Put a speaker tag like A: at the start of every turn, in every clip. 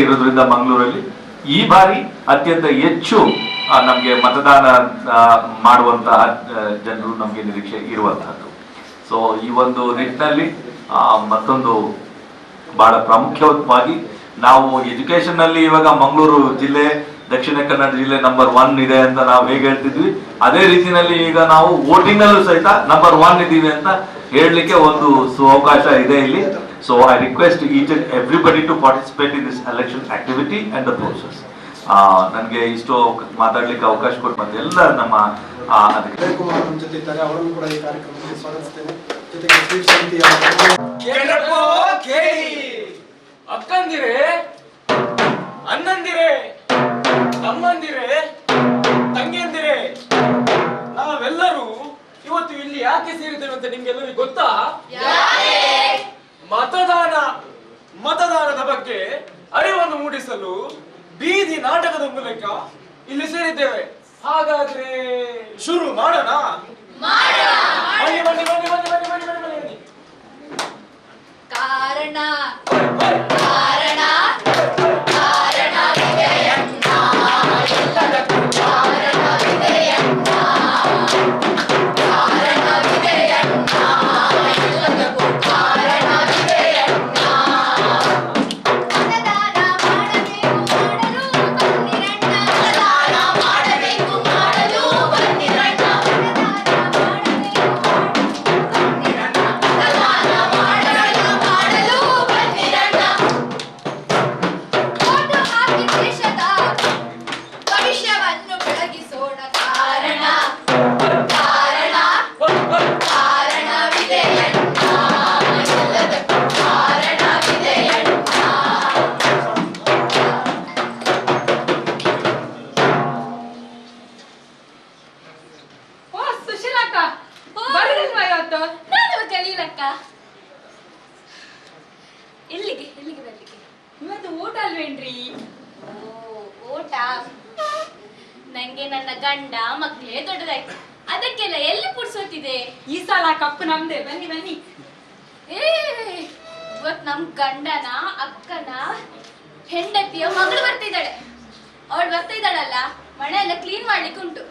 A: ಇರೋದ್ರಿಂದ ಮಂಗಳೂರಲ್ಲಿ. ಈ ಬಾರಿ ಅತ್ಯಂತ ಹೆಚ್ಚು ನಮಗೆ ಮತದಾನ ಮಾಡುವಂತಹ ಜನರು ನಮ್ಗೆ ನಿರೀಕ್ಷೆ ಇರುವಂತಹದ್ದು. ಸೊ ಈ ಒಂದು ನಿಟ್ಟಿನಲ್ಲಿ ಮತ್ತೊಂದು ಬಹಳ ಪ್ರಾಮುಖ್ಯವಾಗಿ ನಾವು ಎಜುಕೇಶನ್ನಲ್ಲಿ ಇವಾಗ ಮಂಗಳೂರು ಜಿಲ್ಲೆ, ದಕ್ಷಿಣ ಕನ್ನಡ ಜಿಲ್ಲೆ ನಂಬರ್ ಒನ್ ಇದೆ ಅಂತ ನಾವು ಹೇಗೆ ಹೇಳ್ತಿದ್ವಿ, ಅದೇ ರೀತಿಯಲ್ಲಿ ಈಗ ನಾವು ವೋಟಿಂಗ್ ನಲ್ಲೂ ಸಹಿತ ನಂಬರ್ ಒನ್ ಇದ್ದೀವಿ ಅಂತ ಹೇಳಲಿಕ್ಕೆ ಒಂದು ಅವಕಾಶ ಇದೆ ಇಲ್ಲಿ. So I request each and everybody to participate in this election activity and the process. Uh, ನನಗೆ ಇಷ್ಟು ಮಾತಾಡ್ಲಿಕ್ಕೆ ಅವಕಾಶ ಕೊಟ್ಟು ಬಂದ ಎಲ್ಲ ನಮ್ಮ
B: ಜೊತೆ ಇದ್ದಾರೆ. ಅವರನ್ನು ಕೂಡ ಈ ಕಾರ್ಯಕ್ರಮಕ್ಕೆ ಸ್ವಾಗತಿಸ್ತೇನೆ. ಜೊತೆಗೆ
C: ಅಕ್ಕಂದಿರೆ ಅಣ್ಣಂದಿರೆ ತಮ್ಮಂದಿರೆ ತಂಗಿಯಂದಿರೆ ನಾವೆಲ್ಲರೂ ಇವತ್ತು ಇಲ್ಲಿ ಯಾಕೆ ಸೇರಿದ್ದೇವೆ ಅಂತ ನಿಮ್ಗೆಲ್ಲರಿಗೂ ಗೊತ್ತಾ? ಒಗ್ಗೂಡಿಸಲು ಬೀದಿ ನಾಟಕದ ಮೂಲಕ ಇಲ್ಲಿ ಸೇರಿದ್ದೇವೆ. ಹಾಗಾದ್ರೆ ಶುರು ಮಾಡೋಣ? ಬನ್ನಿ
D: ಕಾರಣ.
E: ಅಲ್ವೇನ್ರಿ?
D: ಓ ಓಟ. ನಂಗೆ ನನ್ನ ಗಂಡ ಮಕ್ಕಳೇ ದೊಡ್ಡದಾಯ್ತು. ಅದಕ್ಕೆಲ್ಲ ಎಲ್ಲಿ ಪುಡ್ಸೋತಿದೆ?
E: ಈ ಸಲ ಕಪ್ಪು ನಮ್ದೆ. ಬನ್ನಿ ಬನ್ನಿ.
D: ಏ ಇವತ್ ನಮ್ ಗಂಡನ ಅಕ್ಕನ ಹೆಂಡತಿಯ ಮಗಳು ಬರ್ತಿದ್ದಾಳೆ. ಅವಳು ಬರ್ತಾ ಇದ್ದಾಳಲ್ಲ ಮನೆ ಎಲ್ಲ ಕ್ಲೀನ್ ಮಾಡ್ಲಿಕ್ಕೆ ಉಂಟು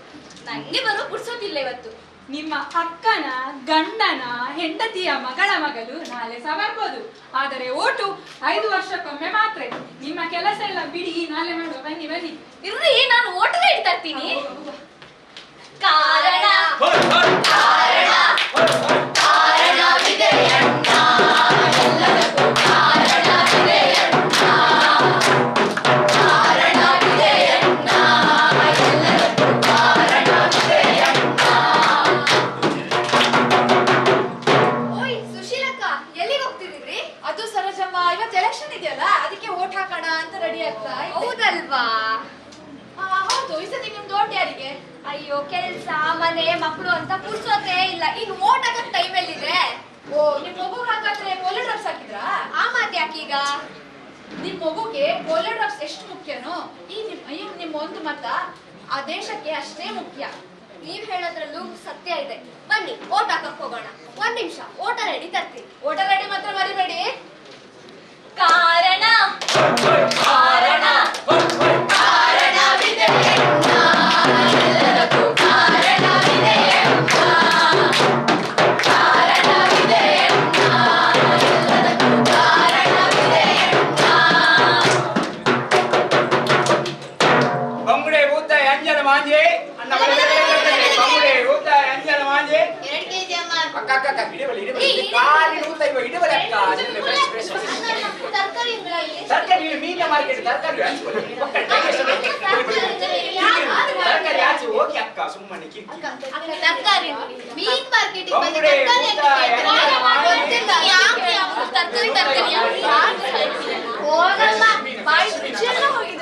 D: ನಂಗೆ ಬರೋ ಪುಡ್ಸೋತಿಲ್ಲ ಇವತ್ತು.
E: ನಿಮ್ಮ ಅಕ್ಕನ ಗಂಡನ ಹೆಂಡತಿಯ ಮಗಳ ಮಗಳು ನಾಳೆ ಸಹ ಬರ್ಬೋದು ಆದರೆ ಓಟು ಐದು ವರ್ಷಕ್ಕೊಮ್ಮೆ ಮಾತ್ರ ನಿಮ್ಮ ಕೆಲಸ ಎಲ್ಲ ಬಿಡಿ ನಾಳೆ ಮಾಡುವ. ಬನ್ನಿ ಬನ್ನಿ.
D: ಇರ್ರಿ ನಾನು ಓಟದ ಇಡ್ತಾ ಇರ್ತೀನಿ. ಕಾರಣ.
F: ಆ, ಹೌದು ಈ ಸತಿ ನಿಮ್ದು ಓಟ್ ಯಾರಿಗೆ?
D: ಅಯ್ಯೋ ಕೆಲ್ಸ ಮನೆ ಮಕ್ಕಳು ಅಂತ ಪುಡ್ಸೋತೆ ಇಲ್ಲ. ಇನ್ನು ಓಟ್ ಹಾಕಕ್ ಟೈಮ್ ಎಲ್ಲಿದೆ?
F: ಓ ನಿಮ್ ಮಗು ಹಾಗಾದ್ರೆ ಪೋಲಿಯೋ ಡ್ರಾಪ್ಸ್ ಹಾಕಿದ್ರಾ?
D: ಆ ಮಾತ್ ಯಾಕೀಗ?
F: ನಿಮ್ ಮಗುಗೆ ಪೋಲಿಯೋ ಡ್ರಾಪ್ಸ್ ಎಷ್ಟು ಮುಖ್ಯನೋ? ಈ ನಿಮ್ ಈ ನಿಮ್ ಒಂದು ಮತ ಆ ದೇಶಕ್ಕೆ ಅಷ್ಟೇ ಮುಖ್ಯ.
D: ನೀವ್ ಹೇಳೋದ್ರಲ್ಲೂ ಸತ್ಯ ಇದೆ. ಬನ್ನಿ ಓಟ್ ಹಾಕಕ್ ಹೋಗೋಣ. ಒಂದ್ ನಿಮಿಷ ಓಟ ರೆಡಿ ತರ್ತೀನಿ.
F: ಓಟ ರೆಡಿ ಮಾತ್ರ ಮರಿಬೇಡಿ
D: ಕಾರಣ.
C: ಮಾಂಜೆ ಅನ್ನ ಬಳೆ ಊಟ ಅಂಜನ ಮಾಂಜೆ ಅಕ್ಕ ಅಕ್ಕ ಅಕ್ಕ ಹಿಡಿಬಲ್ಲ ಹಿಡಿಬಲ್ಲ ಕಾಲಿ ಊಟ ಇವ ಹಿಡಿಬಲ್ಲ ಅಕ್ಕ ಫ್ರೆಶ್ ಫ್ರೆಶ್
D: ತರಕಾರಿ
C: ಮಾರ್ಕೆಟ್ ತರಕಾರಿ ತರಕಾರಿ ಆಚೆ ಹೋಗಿ ಅಕ್ಕ ಸುಮ್ಮನೆ
D: ತರಕಾರಿ ಮೀನ್
C: ಮಾರ್ಕೆಟ್
D: ತರಕಾರಿ ತರಕಾರಿ ಹೋಗಲ್ಲ ಬಾಯಿ ರುಚಿಯೆಲ್ಲ ಹೋಗಿದೆ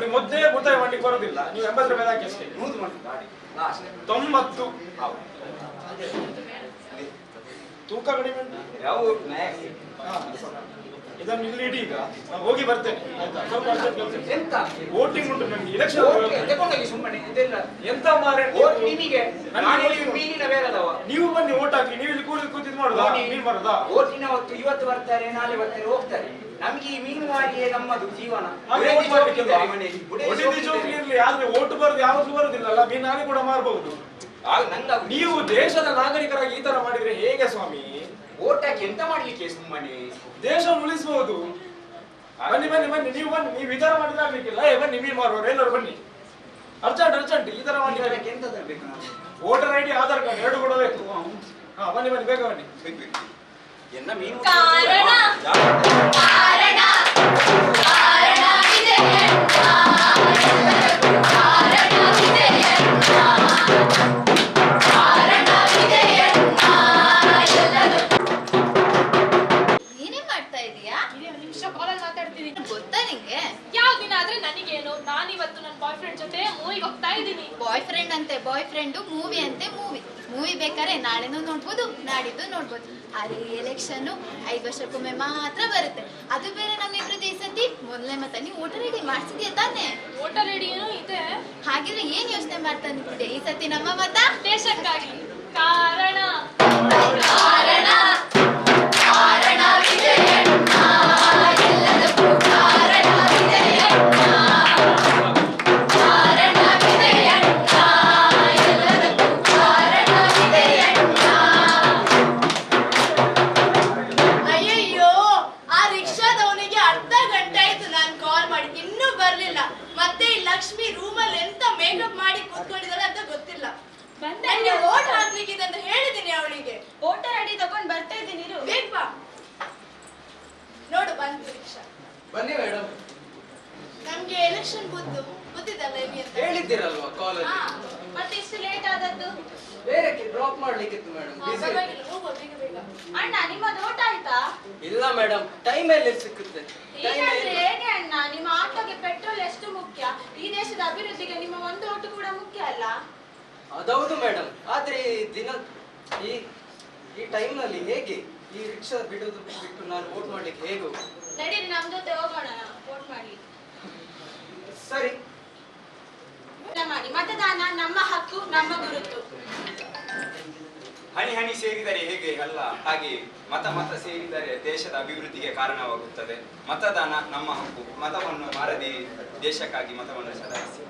C: ಅವಳಿಗೆ ಮುದ್ದೆ ಭೂತಾಯ ಮಾಡ್ಲಿಕ್ಕೆ ಬರೋದಿಲ್ಲ. ನೀವು ಎಂಬತ್ತು ರೂಪಾಯಿ ಹಾಕಿ ಅಷ್ಟೇ. ತೊಂಬತ್ತು. ತೂಕ ಕಡಿಮೆ. ಇದನ್ನು ಇಲ್ಲಿ ಇಡೀ ಈಗ. ನಾನು ಹೋಗಿ ಬರ್ತೇನೆ.
G: ಎಂತ?
C: ವೋಟಿಂಗ್ ಉಂಟು ನಮ್ಗೆ.
G: ಇಲೆಕ್ಷನ್ ತಗೊಂಡೋಗಿ ಸುಮ್ಮನೆ. ಇದೆಲ್ಲ
C: ಎಂತ ಮಾರೆ?
G: ನಿಮಗೆ. ಮೀನಿನ ಬೇರೆದವ
C: ನೀವು ಬನ್ನಿ ವೋಟ್ ಹಾಕಿ. ನೀವು ಇಲ್ಲಿ ಕೂಡಿ ಕೂತಿದ್ ಮಾಡುದಾ. ನೀನ್ ಬರೋದಾ?
G: ಓಟಿನ ಹೊತ್ತು ಇವತ್ತು ಬರ್ತಾರೆ ನಾಳೆ ಬರ್ತಾರೆ ಹೋಗ್ತಾರೆ. ನಮ್ಗೆ ಈ ಮೀನು ಮಾರಿಯೇ ನಮ್ಮದು ಜೀವನ.
C: ಹಾಗೆ vote?
G: ಮನೆಯಲ್ಲಿ.
C: ಇರ್ಲಿ ಆದ್ರೆ ಓಟ್ ಬರೋದು ಯಾವ್ದು ಬರೋದಿಲ್ಲಲ್ಲ. ಮೀನ್ ನಾನೇ ಕೂಡ ಮಾರಬಹುದು
G: ಆಗ ನಂಗೆ
C: ನೀವು ದೇಶದ ನಾಗರಿಕರಾಗಿ ಈ ತರ ಮಾಡಿದ್ರೆ ಹೇಗೆ ಸ್ವಾಮಿ?
G: ಹಾಕಿ ಎಂತ ಮಾಡ್ಲಿಕ್ಕೆ ಸುಮ್ಮನೆ?
C: ದೇಶ ಉಳಿಸಬಹುದು ಬನ್ನಿ ಬನ್ನಿ ಬನ್ನಿ. ನೀವು ಬನ್ನಿ. ನೀವು ಈ ತರ ಮಾಡಿದ್ರೆ ಆಗ್ಲಿಕ್ಕಿಲ್ಲ. ಏ ಬನ್ನಿ ಮೀನ್ ಮಾರುವವರು ಎಲ್ಲರೂ ಬನ್ನಿ. Urgent urgent. ಈ ತರ ಮಾಡಿದ್ರೆ
G: ಇದಕ್ಕೆ ಎಂತ ತರ್ಬೇಕು ನಾವು?
C: ವೋಟರ್ ಐಡಿ ಆಧಾರ್ ಕಾರ್ಡ್ ಎರಡು ಕೂಡ ಬೇಕು. ಹಾ ಬನ್ನಿ ಬನ್ನಿ. ಬೇಗ ಬನ್ನಿ.
G: ಎನ್ನ ಮೀನು
H: ಕಾರಣ? ಕಾರಣ
F: ಬಾಯ್ ಫ್ರೆಂಡ್
H: ಅಂತೆ ಬಾಯ್ ಫ್ರೆಂಡು ಮೂವಿ ಅಂತೆ ಮೂವಿ ಮೂವಿ ಬೇಕಾದ್ರೆ ನಾಳೆನೂ ನೋಡ್ಬೋದು ನಾಡಿದ್ದು ನೋಡ್ಬೋದು. ಆದ್ರೆ ಈ ಎಲೆಕ್ಷನ್ ಐದು ವರ್ಷಕ್ಕೊಮ್ಮೆ ಮಾತ್ರ ಬರುತ್ತೆ. ಅದು ಬೇರೆ ನಮ್ಮಿಬ್ರು ಈ ಸತಿ ಮೊದಲನೇ ಮತ ನೀವು ಓಟರ್ ರೆಡಿ ಮಾಡ್ಸಿದ್ಯಾ ತಾನೆ?
F: ಓಟರ್ ರೆಡಿ ಏನೋ ಇದೆ.
H: ಹಾಗಿದ್ರೆ ಏನ್ ಯೋಚನೆ ಮಾಡ್ತಾ ನಿಂತಿದ್ದೆ ಈ ಸತಿ ನಮ್ಮ ಮತ?
F: ದೇಶಕ್ಕಾಗಿ. ಕಾರಣ.
G: ಡ್ರಾಪ್ ಮಾಡ್ಲಿಕ್ಕಿತ್ತು ಮೇಡಮ್
F: ಅಣ್ಣ ನಿಮ್ಮದು ಊಟ ಆಯ್ತಾ?
G: ಇಲ್ಲ ಮೇಡಮ್ ಟೈಮ್ ಎಲ್ಲಿ ಸಿಕ್ಕುತ್ತೆ.
F: ಹೀಗಾದ್ರೆ ಹೇಗೆ ಅಣ್ಣ ನಿಮ್ಮ ಆಟೋಗೆ ಪೆಟ್ರೋಲ್ ಎಷ್ಟು ಮುಖ್ಯ? ಈ ದೇಶದ ಅಭಿವೃದ್ಧಿಗೆ ನಿಮ್ಮ ಒಂದು ಓಟು ಕೂಡ ಮುಖ್ಯ ಅಲ್ಲ?
G: ಅದೌದು ಮೇಡಮ್ ಆದ್ರೆ ಈ ದಿನ ಈ ಈ ಟೈಮ್ನಲ್ಲಿ ಹೇಗೆ ಈ ರಿಕ್ಷಾ ಬಿಡೋದು ಬಿಟ್ಟು ನಾನು ವೋಟ್ ಮಾಡ್ಲಿಕ್ಕೆ ಹೇಗೆ ನಡಿ
F: ನಡೀರಿ ನಮ್ ಜೊತೆ ಹೋಗೋಣ ವೋಟ್ ಮಾಡಿ.
G: ಸರಿ.
F: ಮಾಡಿ. ಮತದಾನ ನಮ್ಮ ಹಕ್ಕು ನಮ್ಮ ಗುರುತು.
I: ಹನಿ ಹನಿ ಸೇರಿದರೆ ಹೇಗೆ? ಅಲ್ಲ, ಹಾಗೆ ಮತ ಮತ ಸೇರಿದರೆ ದೇಶದ ಅಭಿವೃದ್ಧಿಗೆ ಕಾರಣವಾಗುತ್ತದೆ. ಮತದಾನ ನಮ್ಮ ಹಕ್ಕು. ಮತವನ್ನು ಮಾರದೇ ದೇಶಕ್ಕಾಗಿ ಮತವನ್ನು ಚಲಾಯಿಸಿ.